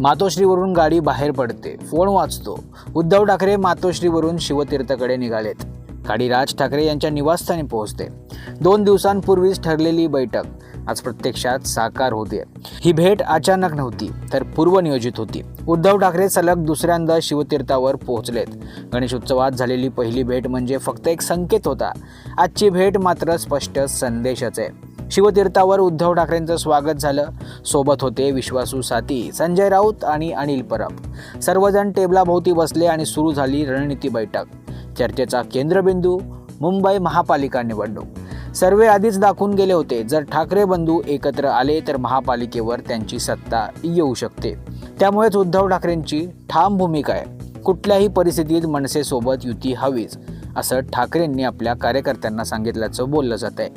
मातोश्रीवरून गाडी बाहेर पडते. फोन वाचतो. उद्धव ठाकरे मातोश्रीवरून शिवतीर्थकडे निघालेत. गाडी राज ठाकरे यांच्या निवासस्थानी पोहोचते. दोन दिवसांपूर्वीच ठरलेली बैठक. आज प्रत्यक्षात साकार होते ही भेट अचानक नव्हती तर पूर्वनियोजित होती. उद्धव ठाकरे सलग दुसऱ्यांदा शिवतीर्थावर पोहोचलेत. गणेशोत्सवात झालेली पहिली भेट म्हणजे फक्त एक संकेत होता. आजची भेट मात्र स्पष्ट संदेशच आहे. शिवतीर्थावर उद्धव ठाकरेंचं स्वागत झालं. सोबत होते विश्वासू साथी संजय राऊत आणि अनिल परब. सर्वजण टेबलाभोवती बसले आणि सुरू झाली रणनीती बैठक. चर्चेचा केंद्रबिंदू मुंबई महापालिका निवडणूक. सर्वे आधीच दाखवून गेले होते जर ठाकरे बंधू एकत्र आले तर महापालिकेवर त्यांची सत्ता येऊ शकते. त्यामुळेच उद्धव ठाकरेंची ठाम भूमिका आहे. कुठल्याही परिस्थितीत मनसेसोबत युती हवीच. असं ठाकरेंनी आपल्या कार्यकर्त्यांना सांगितल्याचं बोललं जात आहे.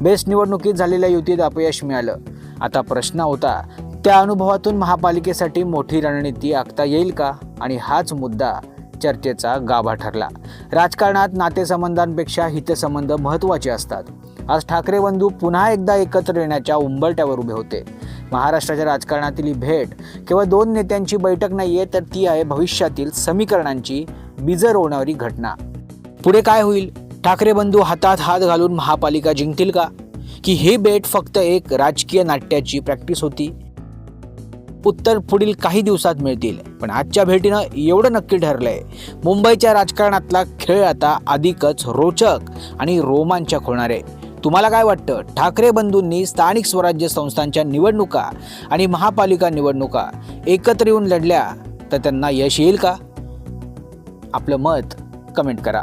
बेस्ट निवडणुकीत झालेल्या युतीत अपयश मिळालं. आता प्रश्न होता त्या अनुभवातून महापालिकेसाठी मोठी रणनीती आखता येईल का? आणि हाच मुद्दा चर्चेचा गाभा ठरला. राजकारणात नातेसंबंधांपेक्षा हितसंबंध महत्त्वाचे असतात. आज ठाकरे बंधू पुन्हा एकदा एकत्र येण्याच्या उंबरट्यावर उभे होते. महाराष्ट्राच्या राजकारणातील ही भेट केवळ दोन नेत्यांची बैठक नाही आहे तर ती आहे भविष्यातील समीकरणांची बीजं रोवणारी घटना. पुढे काय होईल? ठाकरे बंधू हातात हात घालून महापालिका जिंकतील का? की हे भेट फक्त एक राजकीय नाट्याची प्रॅक्टिस होती? उत्तर पुढील काही दिवसात मिळतील पण आजच्या भेटीनं एवढं नक्की ठरलंय. मुंबईच्या राजकारणातला खेळ आता अधिकच रोचक आणि रोमांचक होणार आहे. तुम्हाला काय वाटतं? ठाकरे बंधूंनी स्थानिक स्वराज्य संस्थांच्या निवडणुका आणि महापालिका निवडणुका एकत्र येऊन लढल्या तर त्यांना यश येईल का? आपलं मत कमेंट करा.